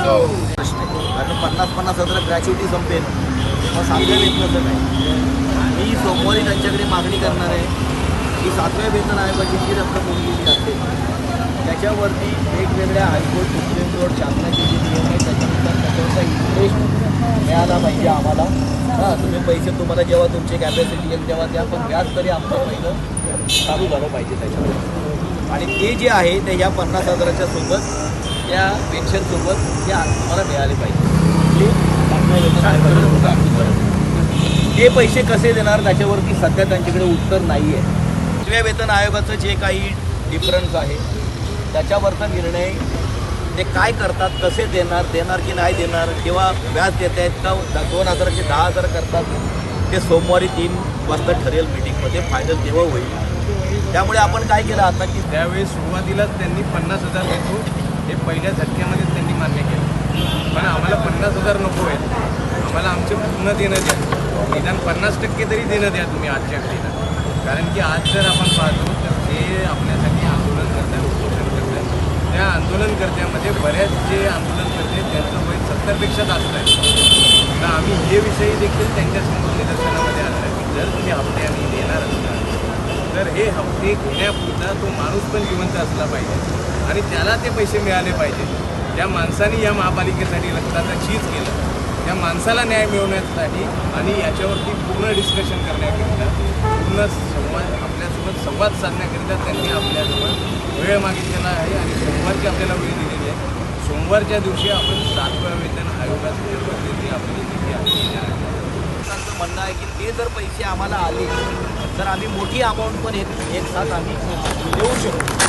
कारण पन्नास पन्नास हजार ग्रॅच्युटी संपेल. मग सातव्या वेतनाचं काय? मी सोमवारी त्यांच्याकडे मागणी करणार आहे. की सातव्या वेतन आयोगाची जी रक्कम बोललेली असते. त्याच्यावरती वेगवेगळ्या हायकोर्ट सुप्रीम कोर्ट शासनाचे जे नियम आहेत त्याच्यानुसार त्याच्यावरचा इंटरेस्ट मिळाला पाहिजे आम्हाला. हां तुम्ही पैसे तुम्हाला जेव्हा तुमची कॅपॅसिटी येईल तेव्हा द्या पण व्याज तरी आमचं पहिलं चालू झालं पाहिजे त्याच्यावर आणि ते जे आहे ते ह्या पन्नास हजाराच्या सोबत त्या पेन्शनसोबत ते तुम्हाला मिळाले पाहिजे. ते ते पैसे कसे देणार? त्याच्यावरती सध्या त्यांच्याकडे उत्तर नाही आहे सातव्या वेतन आयोगाचं जे काही डिफरन्स आहे त्याच्यावरचा निर्णय ते काय करतात कसे देणार देणार की नाही देणार किंवा व्याज देत आहेत का दोन हजाराचे दहा हजार करतात ते सोमवारी तीन वाजता ठरेल मिटिंगमध्ये फायनल तेव्हा होईल. त्यामुळे आपण काय केलं आता की त्यावेळी सुरुवातीलाच त्यांनी पन्नास हजार हे पहिल्या झटक्यामध्ये त्यांनी मान्य केलं. पण आम्हाला पन्नास हजार नको आहेत. आम्हाला आमचे पूर्ण देणं द्या. निदान पन्नास टक्के तरी देणं द्या तुम्ही आजच्या घडीला. कारण की आज जर आपण पाहतो तर जे आपल्यासाठी आंदोलन करतात उपोषण करतात त्या आंदोलनकर्त्यामध्ये बऱ्याच जे आंदोलनकर्ते त्यांचं वय सत्तरपेक्षा जास्त आहे. तर आम्ही हे विषयी देखील त्यांच्यासमोर निदर्शनामध्ये आणलं आहे की जर तुम्ही हप्ते आम्ही देणार असणार तर हे हप्ते घेण्यापुरता तो माणूस पण जिवंत असला पाहिजे. आणि त्याला ते पैसे मिळाले पाहिजे. त्या माणसाने या महापालिकेसाठी रक्ताचा चीज केलं. त्या माणसाला न्याय मिळवण्यासाठी आणि याच्यावरती पूर्ण डिस्कशन करण्याकरिता पूर्ण संवाद आपल्यासोबत संवाद साधण्याकरिता त्यांनी आपल्याजवळ वेळ मागितलेला आहे आणि सोमवारची आपल्याला वेळ दिलेली आहे. सोमवारच्या दिवशी आपण सातव्या वेतन आयोगासंदर्भातली आपली जी आहे. असा आहे की ते जर पैसे आम्हाला आले तर आम्ही मोठी अमाऊंट पण एक एक साथ आम्ही देऊ शकतो.